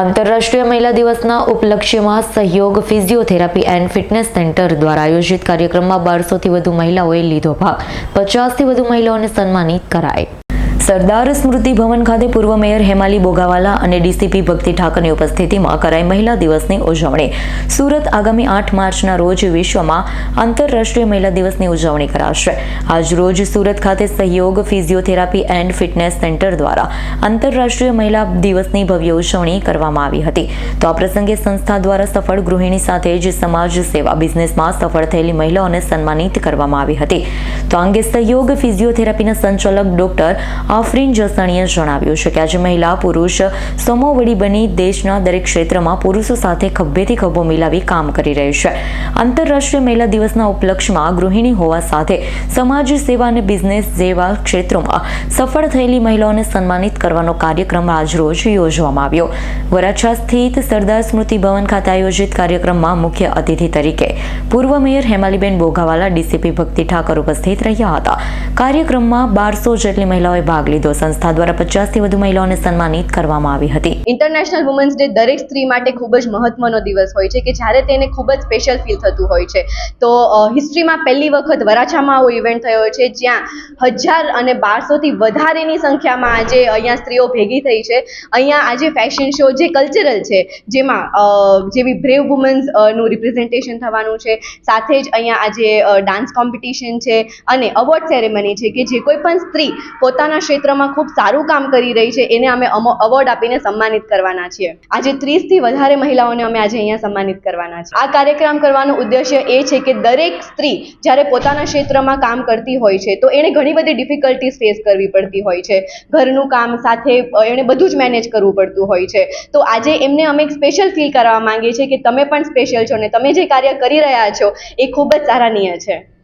આંતરરાષ્ટ્રીય મહિલા દિવસના ઉપલક્ષ્યમાં સહયોગ ફિઝિયોથેરાપી એન્ડ ફિટનેસ સેન્ટર દ્વારા આયોજિત કાર્યક્રમમાં બારસોથી વધુ મહિલાઓએ લીધો ભાગ. પચાસથી વધુ મહિલાઓને સન્માનિત કરાઈ. સરદાર સ્મૃતિ ભવન ખાતે પૂર્વ મેયર હેમાલી બોગાવાલા અને ડીસીપી ભક્તિ ઠાકરની ઉપસ્થિતિમાં કરાઈ મહિલા દિવસની ઉજવણી. સુરત આગામી આઠ માર્ચના રોજ વિશ્વમાં આંતરરાષ્ટ્રીય મહિલા દિવસની ઉજવણી કરાશે. આજ રોજ સુરત ખાતે સહયોગ, ફિઝિયોથેરાપી એન્ડ ફિટનેસ સેન્ટર દ્વારા આંતરરાષ્ટ્રીય મહિલા દિવસની ભવ્ય ઉજવણી કરવામાં આવી હતી. તો આ પ્રસંગે સંસ્થા દ્વારા સફળ ગૃહિણી સાથે જ સમાજ સેવા, બિઝનેસમાં સફળ થયેલી મહિલાઓને સન્માનિત કરવામાં આવી હતી. તો અંગે સહયોગ, ફિઝિયોથેરાપીના સંચાલક ડોક્ટર આફરીન જસાણીએ જણાવ્યું છે કે આજે મહિલા, પુરુષ, સમોવડી બની દેશના દરેક ક્ષેત્રમાં પુરુષો સાથે ખભેથી ખભો મિલાવી કામ કરી રહી છે. આંતરરાષ્ટ્રીય મહિલા દિવસના ઉપલક્ષમાં ગૃહિણી હોવા સાથે સમાજ સેવા અને બિઝનેસ જેવા ક્ષેત્રોમાં સફળ થયેલી મહિલાઓને સન્માનિત કરવાનો કાર્યક્રમ આજરોજ યોજવામાં આવ્યો. વરાછા સ્થિત સરદાર સ્મૃતિ ભવન ખાતે આયોજિત કાર્યક્રમમાં મુખ્ય અતિથિ તરીકે પૂર્વ મેયર હેમાલીબેન બોગાવાલા, ડીસીપી ભક્તિ ઠાકર ઉપસ્થિત રહ્યા હતા. કાર્યક્રમમાં બારસો જેટલી મહિલાઓએ ભાગ લીધો. સંસ્થા દ્વારા પચાસથી વધુ મહિલાઓને સન્માનિત કરવામાં આવી હતી. ઇન્ટરનેશનલ વુમન્સ ડે દરેક સ્ત્રી માટે ખૂબ જ મહત્વનો દિવસ હોય છે કે જ્યારે તેને ખૂબ જ સ્પેશિયલ ફીલ થતું હોય છે. તો હિસ્ટ્રીમાં પહેલી વખત વરાછામાં આવો ઇવેન્ટ થયો છે, જ્યાં હજાર અને બારસોથી વધારેની સંખ્યામાં આજે અહીંયા સ્ત્રીઓ ભેગી થઈ છે. અહીંયા આજે ફેશન શો જે કલ્ચરલ છે, જેમાં જેવી બ્રેવ વુમન્સનું રિપ્રેઝન્ટેશન થવાનું છે. સાથે જ અહીંયા આજે ડાન્સ કોમ્પિટિશન છે અને અવોર્ડ સેરેમની છે કે જે કોઈ પણ સ્ત્રી પોતાના ક્ષેત્રમાં ખૂબ સારું કામ કરી રહી છે, એને અમે અવોર્ડ આપીને સન્માનિત કરવાના છીએ. આજે ત્રીસથી વધારે મહિલાઓને અમે આજે અહીંયા સન્માનિત કરવાના છે આ કાર્યક્રમ કરવાનો ઉદ્દેશ્ય એ છે કે દરેક સ્ત્રી જ્યારે પોતાના ક્ષેત્રમાં કામ કરતી હોય છે, તો એણે ઘણી બધી ડિફિકલ્ટીઝ ફેસ કરવી પડતી હોય છે. ઘરનું કામ સાથે એણે બધું જ મેનેજ કરવું પડતું હોય છે. તો આજે એમને અમે એક સ્પેશિયલ ફીલ કરવા માંગીએ છીએ કે તમે પણ સ્પેશિયલ છો ને તમે જે કાર્ય કરી રહ્યા છો, એ ખૂબ જ સરાહનીય છે.